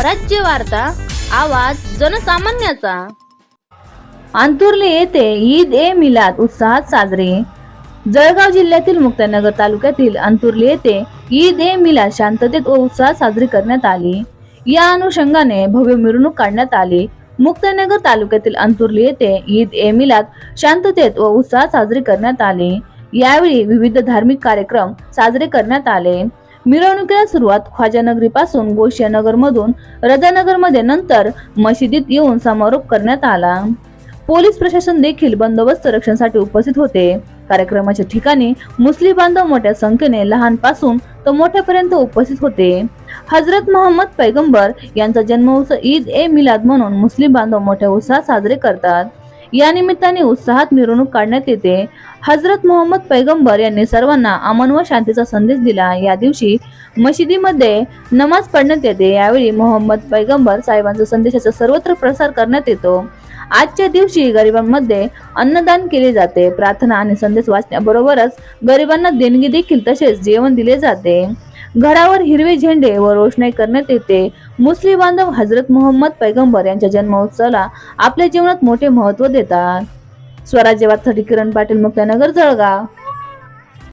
स्वराज्य वार्ता आवाज जनसामान्याचा. अंतुर्ले येथे ईद ए मिलाद उत्साहात साजरे. जळगाव जिल्ह्यातील मुक्तानगर तालुक्यातील अंतुर्ले येथे ईद ए मिलाद शांततेत व उत्साहात साजरी करण्यात आली. या अनुषंगाने भव्य मिरवणूक काढण्यात आली. मुक्तानगर तालुक्यातील अंतुर्ली येथे ईद ए मिलाद शांततेत व उत्साहात साजरी करण्यात आली. यावेळी विविध धार्मिक कार्यक्रम साजरे करण्यात आले. मिरवणुकीला सुरुवात ख्वाजानगरी पासून गोशियानगर मधून रजानगरमध्ये नंतर मशिदीत येऊन समारोप करण्यात आला. पोलीस प्रशासन देखील बंदोबस्त रक्षणासाठी उपस्थित होते. कार्यक्रमाच्या ठिकाणी मुस्लिम बांधव मोठ्या संख्येने लहानपासून तर मोठ्यापर्यंत उपस्थित होते. हजरत मोहम्मद पैगंबर यांचा जन्मोत्सव ईद ए मिलाद म्हणून मुस्लिम बांधव मोठ्या उत्साहात साजरे करतात. या निमित्ताने उत्साहात मिरवणूक काढण्यात येते. हजरत मोहम्मद पैगंबर यांनी सर्वांना अमन व शांतीचा संदेश दिला. या दिवशी मशिदीमध्ये नमाज पढण्यात येते. यावेळी मोहम्मद पैगंबर साहेबांचा संदेशाचा सर्वत्र प्रसार करण्यात येतो. आजच्या दिवशी गरिबांमध्ये अन्नदान केले जाते. प्रार्थना आणि संदेश वाचण्याबरोबरच गरिबांना देणगी देखील तसेच जेवण दिले जाते. घरावर हिरवे झेंडे व रोषणाई करण्यात येते. मुस्लिम बांधव हजरत मोहम्मद पैगंबर यांच्या जन्मोत्सवाला आपल्या जीवनात मोठे महत्त्व देतात. स्वराज्यवाद वार्तासाठी किरण पाटील मुक्तानगर जळगाव.